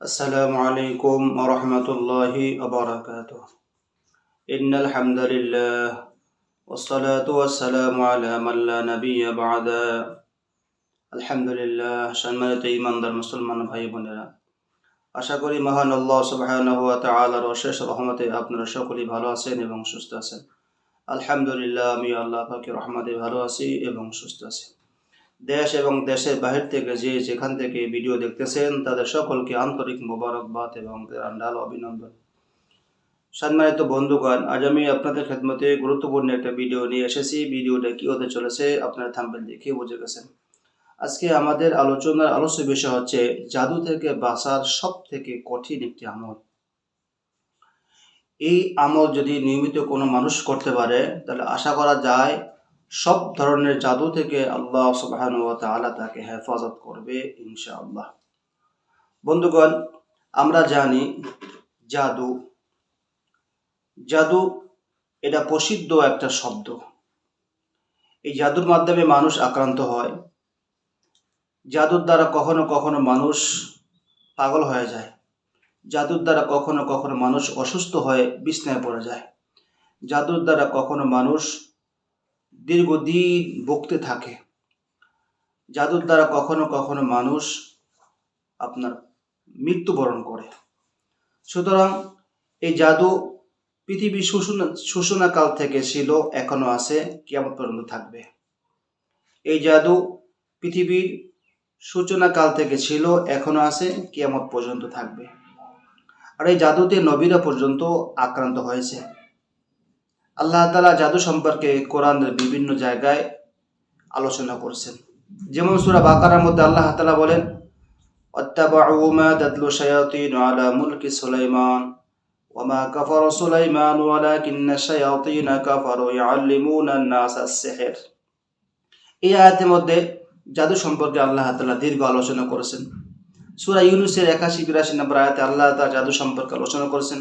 السلام عليكم ورحمة الله وبركاته إن الحمد لله والصلاة والسلام على من لا نبي بعد الحمد لله সম্মানিত ইমানদার মুসলমান ভাই বোনেরা আশা করি মহান আল্লাহ সুবহানাহু ওয়া তাআলার অশেষ রহমতে আপনারা সকলেই ভালো আছেন এবং সুস্থ আছেন আলহামদুলিল্লাহ আমি আল্লাহ পাকের রহমতে ভালো আছি এবং সুস্থ আছি দেশ এবং দেশের বাহির থেকে যে যেখান থেকে ভিডিও দেখতেছেন, তাদের সকলকে আন্তরিক মোবারকবাদ এবং আন্ডাল অভিনন্দন। সম্মানিত বন্ধুগণ, আজ আমি আপনাদের খেদমতে গুরুত্বপূর্ণ একটা ভিডিও নিয়ে এসেছি। ভিডিওটা কি হতে চলেছে আপনারা থাম্বেল দেখে বুঝে গেছেন। আজকে আমাদের আলোচনার আলোচ্য বিষয় হচ্ছে জাদু থেকে বাঁচার সব থেকে কঠিন একটি আমল। এই আমল যদি নিয়মিত কোনো মানুষ করতে পারে, তাহলে আশা করা যায় সব ধরনের জাদু থেকে আল্লাহ ওয়া তাকে হেফাজত করবে ইনশাআল্লাহ। বন্ধুগণ, আমরা জানি জাদু জাদু এটা প্রসিদ্ধ একটা শব্দ। এই জাদুর মাধ্যমে মানুষ আক্রান্ত হয়। জাদুর দ্বারা কখনো কখনো মানুষ পাগল হয়ে যায়। জাদুর দ্বারা কখনো কখনো মানুষ অসুস্থ হয়ে বিছনায় পড়ে যায়। জাদুর দ্বারা কখনো মানুষ দীর্ঘদিন ভুগতে থাকে। জাদুর দ্বারা কখনো কখনো মানুষ আপনার মৃত্যুবরণ করে। সুতরাং এই জাদু পৃথিবীর শোষণা শোষণাকাল থেকে ছিল, এখনও আছে কেমন পর্যন্ত থাকবে। এই জাদু পৃথিবীর সূচনাকাল থেকে ছিল, এখনও আছে কেমন পর্যন্ত থাকবে। আর এই জাদুতে নবীরা পর্যন্ত আক্রান্ত হয়েছে। আল্লাহ তালা জাদু সম্পর্কে কোরআনের বিভিন্ন জায়গায় আলোচনা করছেন যেমন সুরা বাকারার মধ্যে আল্লাহ তালা বলেন واتبعوا ما تتلو الشياطين على ملك سليمان وما كفر سليمان ولكن الشياطين كفروا يعلمون الناس السحر এই আয়াতের মধ্যে জাদু সম্পর্কে আল্লাহ তালা দীর্ঘ আলোচনা করেছেন সুরা ইউনুসের একাশি বিরাশি নম্বর আয়াতে আল্লাহ তালা জাদু সম্পর্কে আলোচনা করেছেন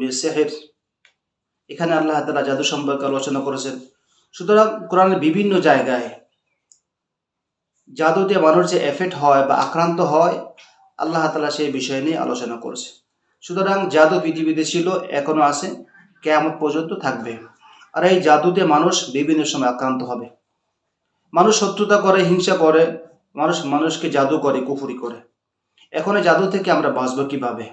বিসিহর। এখানে আল্লাহ তালা জাদু সম্পর্কে আলোচনা করেছেন। সুতরাং কোরআনের বিভিন্ন জায়গায় জাদুতে মানুষ যে এফেক্ট হয় বা আক্রান্ত হয়, আল্লাহ তাআলা সেই বিষয় নিয়ে আলোচনা করেছে। সুতরাং জাদু পৃথিবীতে ছিল এখনও আছে, কেয়ামত পর্যন্ত থাকবে। আর এই জাদুতে মানুষ বিভিন্ন সময় আক্রান্ত হবে। মানুষ শত্রুতা করে, হিংসা করে, মানুষ মানুষকে জাদু করে, কুফুরি করে। এখন এই জাদু থেকে আমরা বাঁচবো কীভাবে?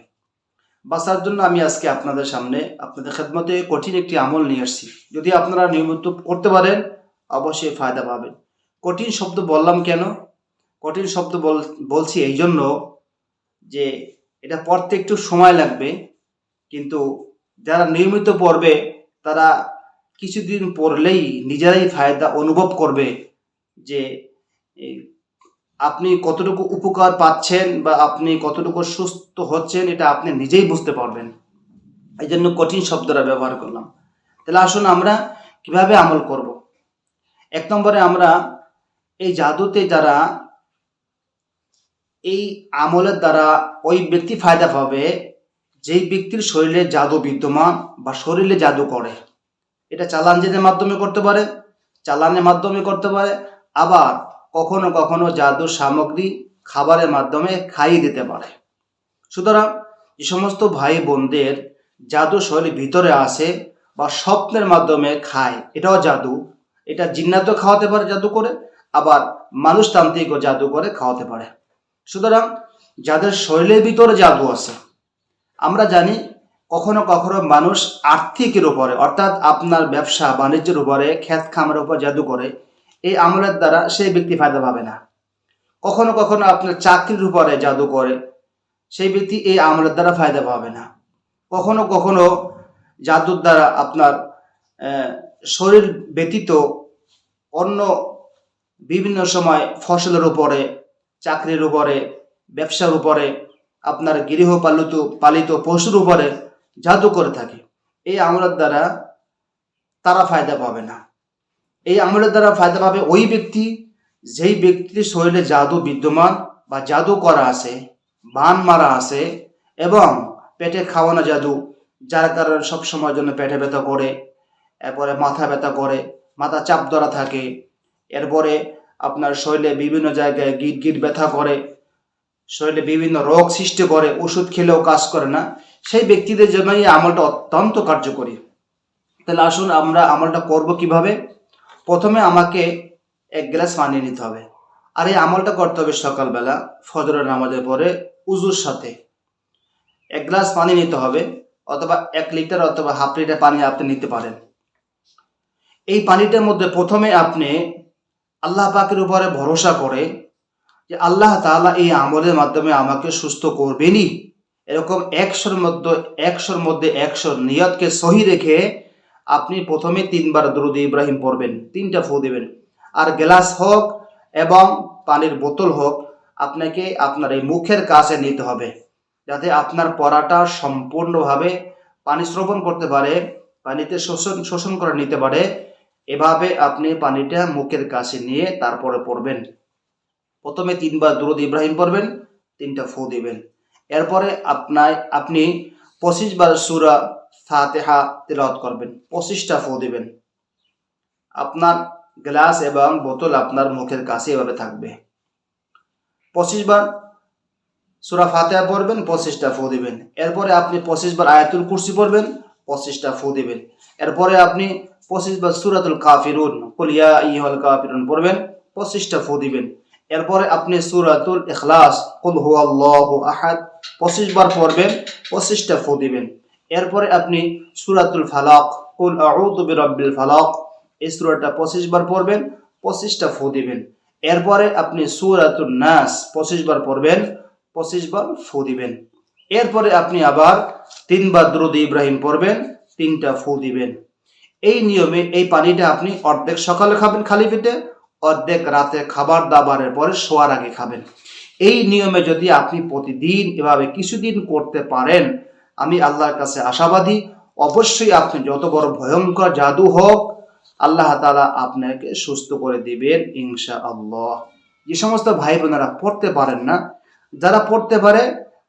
বাঁচার জন্য আমি আজকে আপনাদের সামনে আপনাদের খেদমতে কঠিন একটি আমল নিয়ে আসছি। যদি আপনারা নিয়মিত করতে পারেন, অবশ্যই ফায়দা পাবেন। কঠিন শব্দ বললাম কেন? কঠিন শব্দ বল- বলছি এই জন্য যে এটা পড়তে একটু সময় লাগবে, কিন্তু যারা নিয়মিত পড়বে, তারা কিছুদিন পড়লেই নিজেরাই ফায়দা অনুভব করবে যে আপনি কতটুকু উপকার পাচ্ছেন বা আপনি কতটুকু সুস্থ হচ্ছেন, এটা আপনি নিজেই বুঝতে পারবেন। এই জন্য কঠিন শব্দটা ব্যবহার করলাম। তাহলে আসুন আমরা কীভাবে আমল করব। এক নম্বরে আমরা এই জাদুতে যারা এই আমলের দ্বারা ওই ব্যক্তি ফায়দা পাবে, যেই ব্যক্তির শরীরে জাদু বিদ্যমান বা শরীরে জাদু করে। এটা চালানজিনের মাধ্যমে করতে পারে, চালানের মাধ্যমে করতে পারে, আবার কখনো কখনো জাদুর সামগ্রী খাবারের মাধ্যমে খাইয়ে দিতে পারে। সুতরাং যে সমস্ত ভাই বোনদের জাদু শরীর ভিতরে আসে বা স্বপ্নের মাধ্যমে খায়। এটাও জাদু। এটা জিন্নাতও খাওয়াতে পারে জাদু করে, আবার মানুষতান্ত্রিকও জাদু করে খাওয়াতে পারে। সুতরাং যাদের শরীরের ভিতরে জাদু আছে, আমরা জানি কখনো কখনো মানুষ আর্থিকের উপরে, অর্থাৎ আপনার ব্যবসা, বাণিজ্যের উপরে খ্যাত খামের উপর জাদু করে। এই আমলের দ্বারা সেই ব্যক্তি ফায়দা পাবে না। কখনো কখনো আপনার চাকরির উপরে জাদু করে, সেই ব্যক্তি এই আমলের দ্বারা ফায়দা পাবে না। কখনো কখনো জাদুর দ্বারা আপনার শরীর ব্যতীত অন্য বিভিন্ন সময় ফসলের উপরে, চাকরির উপরে, ব্যবসার উপরে, আপনার গৃহপালিত, পালিত পশুর উপরে জাদু করে থাকে। এই আমলের দ্বারা তারা ফায়দা পাবে না। এই আমলের দ্বারা ফায়দা পাবে ওই ব্যক্তি, যেই ব্যক্তির শরীরে জাদু বিদ্যমান বা জাদু করা আছে, বান মারা আছে এবং পেটে খাওয়ানো জাদু, যার কারণে সব সময়ের জন্য পেটে ব্যথা করে, এরপরে মাথা ব্যথা করে, মাথা চাপ ধরা থাকে, এরপরে আপনার শরীরে বিভিন্ন জায়গায় গিট গিট ব্যথা করে, শরীরে বিভিন্ন রোগ সৃষ্টি করে, ওষুধ খেলেও কাজ করে না, সেই ব্যক্তিদের জন্য এই আমলটা অত্যন্ত কার্যকরী। তাহলে আসুন আমরা আমলটা করব কীভাবে? প্রথমে আমাকে এক গ্লাস পানি নিতে হবে আর এই আমলটা করতে হবে সকালবেলা, ফজরের নামাজের পরে উজুর সাথে। এক গ্লাস পানি নিতে হবে অথবা এক লিটার অথবা হাফ লিটার পানি আপনি নিতে পারেন। এই পানিটার মধ্যে প্রথমে আপনি আল্লাহ পাকের উপরে ভরসা করে যে আল্লাহ তাআলা এই আমলের মাধ্যমে আমাকে সুস্থ করবেনই। এরকম একশোর মধ্যে একশোর মধ্যে একশো নিয়তকে সহি রেখে আপনি প্রথমে তিনবার দরুদ ইব্রাহিম পড়বেন, তিনটা ফু দিবেন। আর গ্লাস হোক এবং পানির বোতল হোক, আপনাকে আপনার এই মুখের কাছে নিতে হবে, যাতে আপনার পড়াটা সম্পূর্ণভাবে পানি শ্রবণ করতে পারে, পানিতে শোষণ শোষণ করে নিতে পারে, এভাবে আপনি পানিটা মুখের কাছে নিয়ে তারপরে পড়বেন। প্রথমে তিনবার দুরুদ ইব্রাহিম পড়বেন, তিনটা ফু দিবেন। এরপরে আপনার আপনি পঁচিশ বার সুরা ফাতেহা তেলাওয়াত করবেন, পঁচিশটা ফু দিবেন। আপনার গ্লাস এবং বোতল আপনার মুখের কাছে এভাবে থাকবে। পঁচিশ বার সুরা ফাতেহা পড়বেন, পঁচিশটা ফু দিবেন। এরপরে আপনি পঁচিশ বার আয়াতুল কুরসি পড়বেন, পঁচিশটা ফু দিবেন। এরপরে আপনি পঁচিশ বার সুরাতুল কাফিরুন কুলিয়া ইহল কাফিরুন পড়বেন, পঁচিশটা ফু দিবেন। এরপরে আপনি সুরাতুল ইখলাস, কুল হু আল্লাহু আহাদ, পঁচিশ বার পড়বেন, পঁচিশটা ফু দিবেন। এরপরে আপনি সুরাতুল ফালাক, কুল আউযু বিরাব্বিল ফালাক, এই সূরাটা পঁচিশ বার পড়বেন, পঁচিশটা ফু দিবেন। এরপরে আপনি সুরাতুল নাস পঁচিশ বার পড়বেন পঁচিশ বার ফু দিবেন। এরপরে আপনি আবার তিনবার দ্রুদ ইব্রাহিম পড়বেন, তিনটা ফু দিবেন। এই নিয়মে এই পানিটা আপনি অর্ধেক সকালে খাবেন খালি পেটে, অর্ধেক রাতে খাবার দাবারের পরে শোয়ার আগে খাবেন। এই নিয়মে যদি আপনি প্রতিদিন এভাবে কিছুদিন করতে পারেন আমি আল্লাহর কাছে আশাবাদী। অবশ্যই আপনি যত বড় ভয়ঙ্কর জাদু হোক, আল্লাহ তালা আপনাকে সুস্থ করে দিবেন ইনশা আল্লাহ যে সমস্ত ভাই বোনেরা পড়তে পারেন না, যারা পড়তে পারে,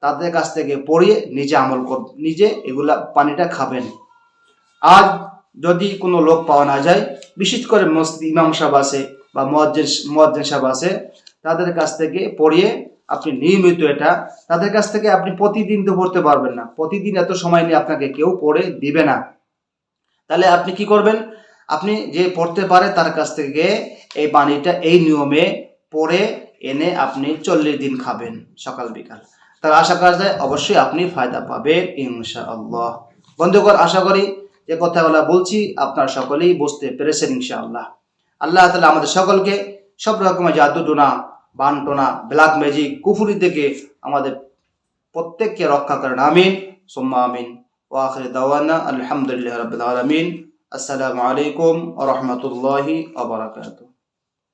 তাদের কাছ থেকে পড়িয়ে নিজে আমল কর, নিজে এগুলা পানিটা খাবেন। আজ যদি কোনো লোক পাওয়া না যায়, বিশেষ করে মসজিদ, ইমাম সাহেব আছে বা মজ্জেন মজ্জেন সাহেব আছে, তাদের কাছ থেকে পড়িয়ে আপনি নিয়মিত এটা, তাদের কাছ থেকে আপনি প্রতিদিন তো পড়তে পারবেন না। প্রতিদিন এত সময় নিয়ে আপনাকে কেউ পড়ে দিবে না। তাহলে আপনি কি করবেন? আপনি যে পড়তে পারে তার কাছ থেকে এই পানিটা এই নিয়মে পড়ে এনে আপনি চল্লিশ দিন খাবেন সকাল বিকাল। তার আশা করা যায় অবশ্যই আপনি ফায়দা পাবেন ইনশাআল্লাহ। বন্ধুগণ, আশা করি যে কথাগুলো বলছি, আপনার সকলেই বুঝতে পেরেছেন ইনশাআল্লাহ। আল্লাহ তালা আমাদের সকলকে সব রকমের জাদু টোনা বান টোনা ব্ল্যাক ম্যাজিক, কুফুরি থেকে আমাদের প্রত্যেককে রক্ষা করেন। আমিন। সোম্মা আমিন। ওয়াখির দাওয়ানা আলহামদুলিল্লাহ রবিল আলমিন। আসসালামু আলাইকুম রহমতুল্লাহি বারাকাতুহু।